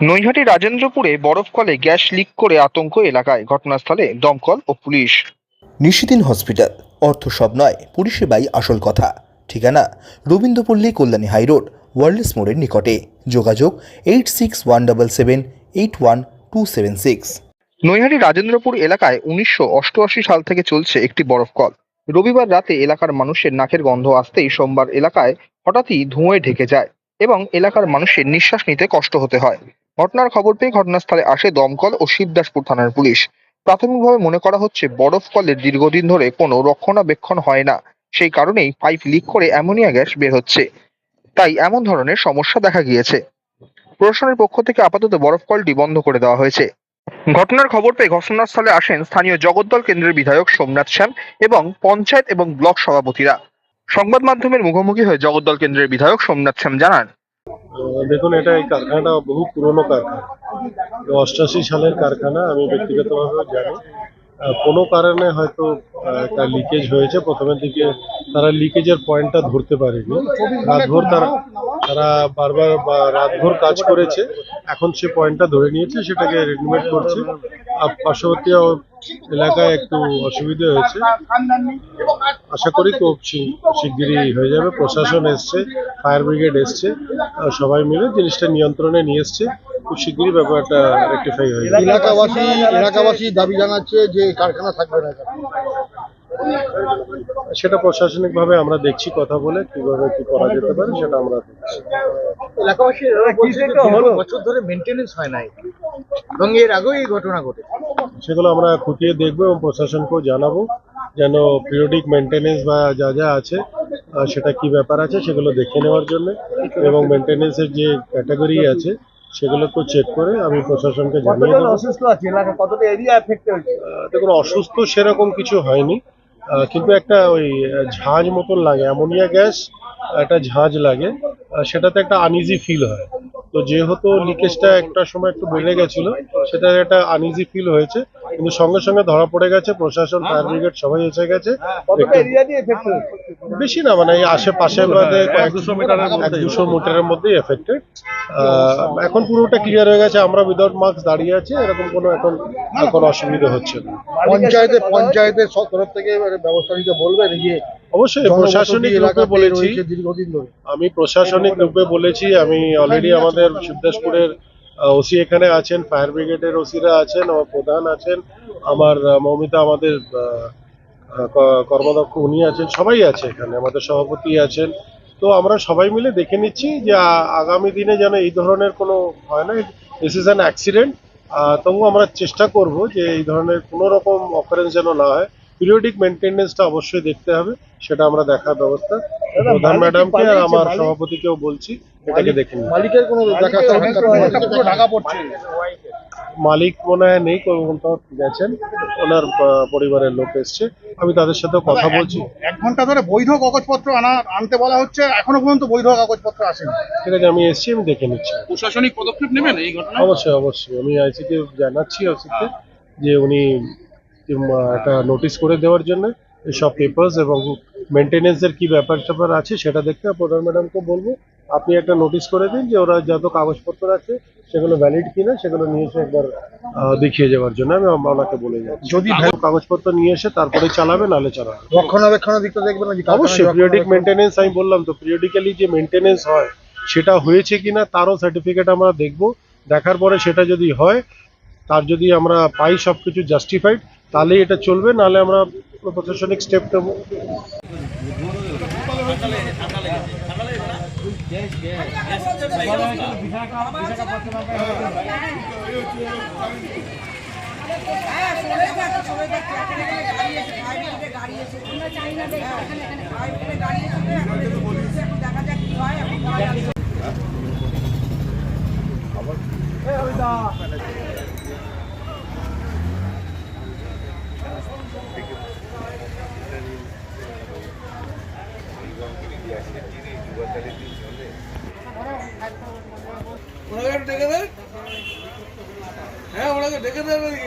নৈহাটি রাজেন্দ্রপুরে বরফকলে gas leak করে আতঙ্ক এলাকায় ঘটনাস্থলে দমকল ও পুলিশ। নিশিদিন হসপিটাল অর্থ সব নয় পরিষেবাই আসল কথা। ঠিকানা রবীন্দ্রপল্লী কল্যাণী হাইরোড ওয়ার্ল্ডস মোড়ের নিকটে। যোগাযোগ eight six one double seven eight one two seven six Naihati Rajendrapur এলাকায় উনিশশো অষ্টআশি সাল থেকে চলছে একটি বরফকল রবিবার রাতে এলাকার মানুষের নাকের গন্ধ আসতেই সোমবার এলাকায় হঠাৎই ধুঁয়োয় ঢেকে যায় এবং এলাকার মানুষের নিঃশ্বাস নিতে কষ্ট হতে হয়। ঘটনার খবর পেয়ে ঘটনাস্থলে আসে দমকল ও শিবদাসপুর থানার পুলিশ। প্রাথমিকভাবে মনে করা হচ্ছে, বরফ কলের দীর্ঘদিন ধরে কোনো রক্ষণাবেক্ষণ হয় না। সেই কারণেই পাইপ লিক করে অ্যামোনিয়া গ্যাস বের হচ্ছে। তাই এমন ধরনের সমস্যা দেখা গিয়েছে। প্রশাসনের পক্ষ থেকে আপাতত বরফ কলটি বন্ধ করে দেওয়া হয়েছে। ঘটনার খবর পেয়ে ঘটনাস্থলে আসেন স্থানীয় জগদ্দল কেন্দ্রের বিধায়ক সোমনাথ শ্যাম এবং পঞ্চায়েত এবং ব্লক সভাপতিরা। সংবাদ মাধ্যমের মুখোমুখি হয়ে জগদ্দল কেন্দ্রের বিধায়ক সোমনাথ শ্যাম জানান দেখুন, এটা এই কারখানাটা বহু পুরনো কারখানা। অষ্টাশি সালের কারখানা, আমি ব্যক্তিগতভাবে জানি। কোনো কারণে হয়তো একটা লিকেজ হয়েছে। প্রথমের দিকে তারা লিকেজের পয়েন্টটা ধরতে পারেনি। রাতভর তারা তারা বারবার রাতভর কাজ করেছে। এখন সে পয়েন্টটা ধরে নিয়েছে, সেটাকে রেডিমেড করছে। পার্শ্ববর্তী এলাকায় একটু অসুবিধা হয়েছে। আশা করি খুব শিগগিরই হয়ে যাবে। প্রশাসন এসছে, ফায়ার ব্রিগেড এসছে সবাই মিলে জিনিসটা নিয়ন্ত্রণে নিয়ে এসছে। খুব শিগগিরই ব্যাপারটা রেক্টিফাই হয়ে এলাকাবাসী এলাকাবাসী দাবি জানাচ্ছে যে কারখানা থাকবে না। সেটা প্রশাসনিকভাবে আমরা দেখছি কথা বলে কীভাবে কি করা যেতে পারে সেটা আমরা দেখছি। এলাকাবাসী বলছে যে দীর্ঘ বছর ধরে মেনটেনেন্স হয় নাই। এবং এর আগেও এই ঘটনা ঘটে সেগুলো আমরা খুঁটিয়ে দেখব এবং প্রশাসনকেও জানাব যেন পিরিয়ডিক মেনটেনেন্স বা যা যা আছে সেটা কি ব্যাপার আছে সেগুলো দেখে নেওয়ার জন্য এবং মেনটেনেন্সের যে ক্যাটাগরি আছে সেগুলোকেও চেক করে আমি প্রশাসনকে জানিয়ে দেবো। অসুস্থ আছে? এলাকা কতটা এরিয়া এফেক্ট হয়েছে? দেখুন অসুস্থ সেরকম কিছু হয়নি। কিন্তু একটা ওই ঝাঁজ মতন লাগে অ্যামোনিয়া গ্যাস একটা ঝাঁজ লাগে সেটাতে একটা আনইজি ফিল হয়। তো যেহেতু লিকেজটা একটা সময় একটু বেড়ে গেছিল সেটা একটা আনইজি ফিল হয়েছে কিন্তু সঙ্গে সঙ্গে ধরা পড়ে গেছে প্রশাসন ফায়ার ব্রিগেড সবাই এসে গেছে বেশি না মানে আশেপাশে এক দুশো মিটার এক দুশো মিটারের মধ্যেই এফেক্টেড এখন পুরোটা ক্লিয়ার হয়ে গেছে আমরা উইদাউট মাস্ক দাঁড়িয়ে আছি এরকম কোনো এখন কোনো অসুবিধা হচ্ছে না। পঞ্চায়েতে পঞ্চায়েতের তরফ থেকে ব্যবস্থা নিতে বলবেন যে অবশ্যই প্রশাসনিক রূপে বলেছি। দীর্ঘদিন ধরে। আমি প্রশাসনিক রূপে বলেছি আমি অলরেডি আমাদের শিবদাসপুরের ওসি এখানে আছেন ফায়ার ব্রিগেডের ওসিরা আছেন আমার প্রধান আছেন আমার মৌমিতা আমাদের কর্মদক্ষ উনি আছেন সবাই আছে এখানে আমাদের সভাপতি আছেন। তো আমরা সবাই মিলে দেখে নিচ্ছি যে আগামী দিনে যেন এই ধরনের কোনো হয় না দিস ইজ অ্যান অ্যাক্সিডেন্ট তবু আমরা চেষ্টা করব যে এই ধরনের কোনো রকম অকারেন্স যেন না হয়। পিরিয়ডিক মেনটেনেন্সটা অবশ্যই দেখতে হবে সেটা আমরা দেখার ব্যবস্থা। প্রধান ম্যাডামকে আর আমার সভাপতিকেও বলছি এটাকে দেখে নিন। মালিকের কোনো দেখা ঢাকা পড়ছে। মালিক মনে হয় নেই কোথাও গেছেন। ওনার আহ, পরিবারের লোক এসছে। আমি তাদের সাথে কথা বলছি। এক ঘণ্টা ধরে বৈধ কাগজপত্র আনা আনতে বলা হচ্ছে এখনও পর্যন্ত বৈধ কাগজপত্র আসেনি। ঠিক আছে আমি এসছি আমি দেখে নিচ্ছি। প্রশাসনিক পদক্ষেপ নেবেন এই ঘটনা অবশ্যই অবশ্যই। আমি আইসিকে জানাচ্ছি ওসিকে যে উনি একটা নোটিশ করে দেওয়ার জন্য সব পেপার্স এবং মেনটেনেন্সের কি ব্যাপার ট্যাপার আছে সেটা দেখতে প্রধান ম্যাডামকে বলব। আপনি একটা নোটিশ করে দিন যে ওরা যত কাগজপত্র আছে সেগুলো ভ্যালিড কিনা সেগুলো নিয়ে এসে একবার দেখিয়ে যাওয়ার জন্য আমি ওনাকে বলে যাচ্ছি। যদি কাগজপত্র নিয়ে এসে তারপরে চালাবে নাহলে চালাবে। না। রক্ষণাবেক্ষণের দিকটা দেখবেন অবশ্যই পিরিয়ডিক রক্ষণাবেক্ষণ- মেনটেনেন্স আমি বললাম তো পিরিয়ডিক্যালি যে মেনটেনেন্স হয় সেটা হয়েছে কিনা তারও সার্টিফিকেট আমরা দেখব। দেখার পরে সেটা যদি হয় তার যদি আমরা পাই সব কিছু জাস্টিফাইড তাহলেই এটা চলবে নাহলে আমরা প্রশাসনিক স্টেপ নেব? ওনাকে একটু ডেকে দেন হ্যাঁ ওনাকে ডেকে দেন এদিকে লাগবে এখানে হরণ করে দিচ্ছে বিএসএফ নিয়ে আসব